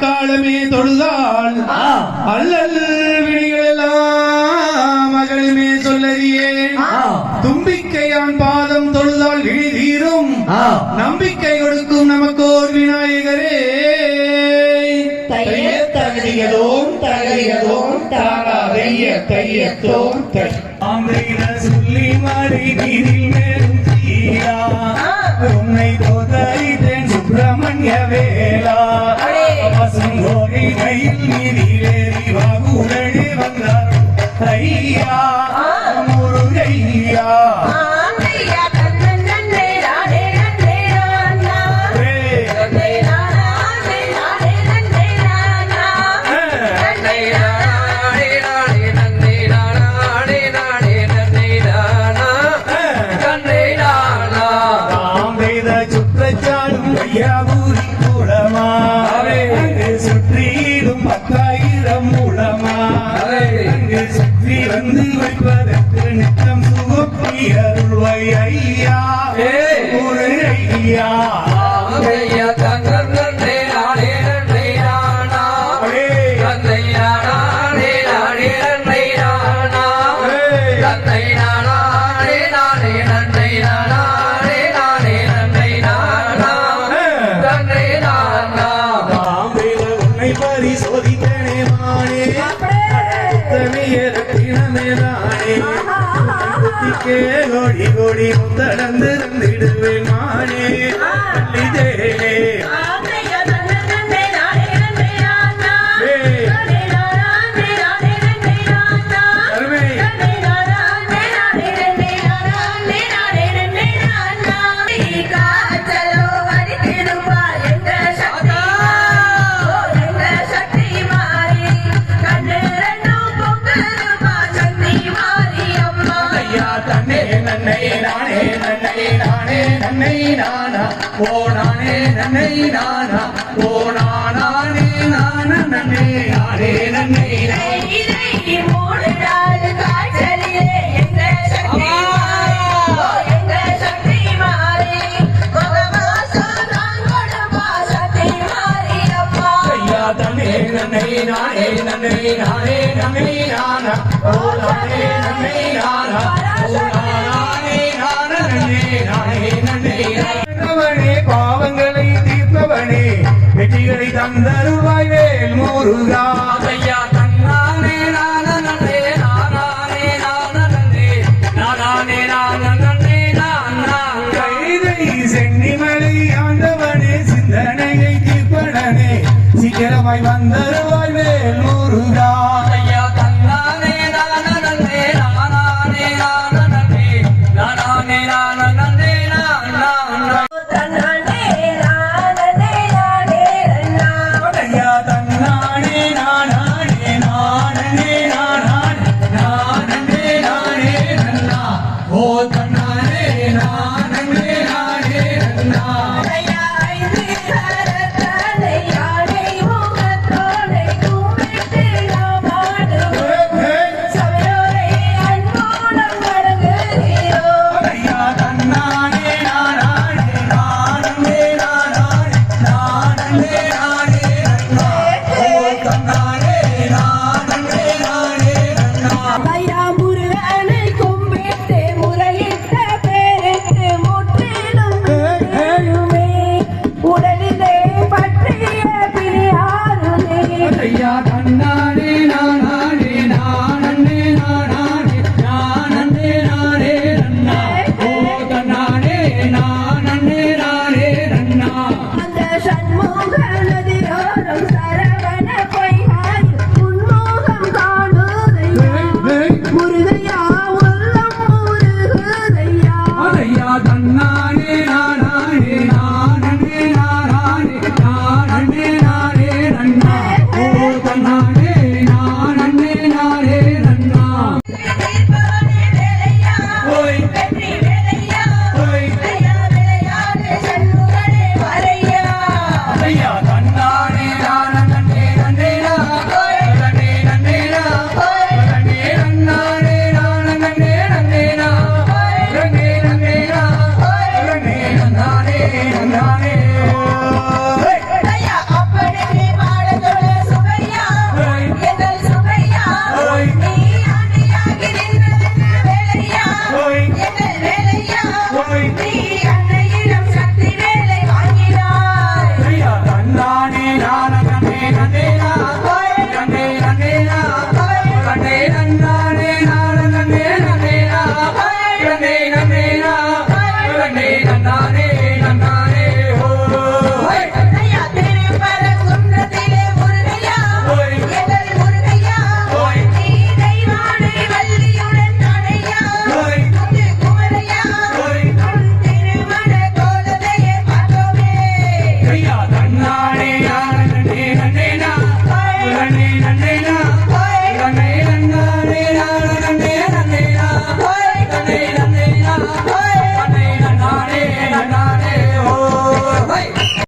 காலமே தொழுதாள் அல்லல் விழிகளெல்லாம் மகளுமே சொல்லறியேன் தும்பிக்கையான் பாதம் தொழுதால் விழி தீரும். நம்பிக்கை கொடுக்கும் நமக்கோர் விநாயகரே. தைய தகதியதோம் தகதியதோம் தாரா வெய்ய தையத்தோம் சொல்லி மாறி நீரில் மேலும் தீரா உன்னை தோதறித்தேன் சுப்பிரமணிய வேலா பசுங்கோரி கையில் நீரிலேறி வாகுடனே வந்தார் ஐயா முருகையா ஆந்தையா வைப்பதற்கு நித்தம் சுகப்பியருள்வாய் ஐயா. ஒரு ஐயா. கோடி முத்தடந்து தந்திடுவேன் மானே. பள்ளிதேனே நானா ஓ நானே நன்னை நானா ஓ நானே நான நன்னை நானே நன்னை நானே நன்னை நானே நன்னை நானா? ஓ நானே நன்னை நானா? ஓ நானே தந்தருவாய் வேல் முருகா ஐயா தன்னானே நானே நானே நானே நானே நானே நானே கைதை சென்னிமலை ஆண்டவனே சிந்தனையை தீர்ப்படனே சீக்கிரமாய் வந்தருவாய் ஓ